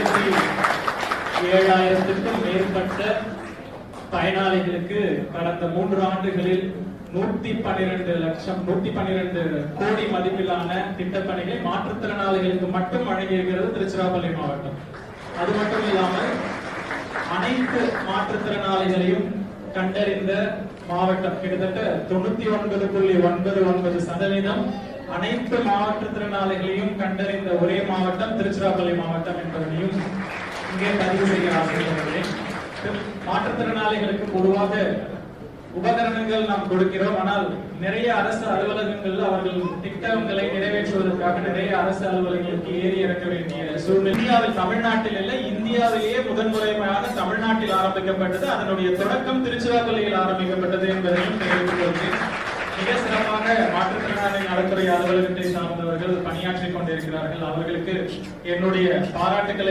லட்சத்தி ஏழாயிரத்துக்கும் மேற்பட்ட பயனாளிகளுக்கு கடந்த மூன்று ஆண்டுகளில் நூத்தி பன்னிரண்டு லட்சம் நூத்தி பன்னிரண்டு கோடி மதிப்பிலான திட்டப்பணிகளை மாற்றுத்திறனாளிகளுக்கு மட்டும் வழங்கியிருக்கிறது திருச்சிராப்பள்ளி மாவட்டம். அது மட்டும் இல்லாமல் அனைத்து மாற்றுத்திறனாளிகளையும் கண்டறிந்த மாவட்டம் கிட்டத்தட்ட தொண்ணூத்தி ஒன்பது புள்ளி ஒன்பது ஒன்பது சதவீதம் அனைத்து மாவட்டத்திறனாளிகளையும் கண்டறிந்த ஒரே மாவட்டம் திருச்சிராப்பள்ளி மாவட்டம் என்பதனையும் இங்கே பதிவு செய்ய ஆசைப்படுகிறேன். மாற்றுத்திறனாளிகளுக்கு பொதுவாக உபகரணங்கள் நாம் கொடுக்கிறோம். ஆனால் நிறைய அரசு அலுவலகங்கள் அவர்கள் திட்டங்களை நிறைவேற்றுவதற்காக நிறைய அரசு அலுவலகங்களுக்கு ஏறி இறக்க வேண்டிய சூழ்நிலை. இந்தியாவில் தமிழ்நாட்டில் இல்லை. இந்தியாவிலேயே முதன்முறையாக தமிழ்நாட்டில் ஆரம்பிக்கப்பட்டது. அதனுடைய தொடக்கம் திருச்சிராப்பள்ளியில் ஆரம்பிக்கப்பட்டது என்பதையும் தெரிவித்துக் மாற்றுத்திறனாளி அலுவலகத்தை சார்ந்தவர்கள் பணியாற்றிக் கொண்டிருக்கிறார்கள். அவர்களுக்கு என்னுடைய பாராட்டுக்களை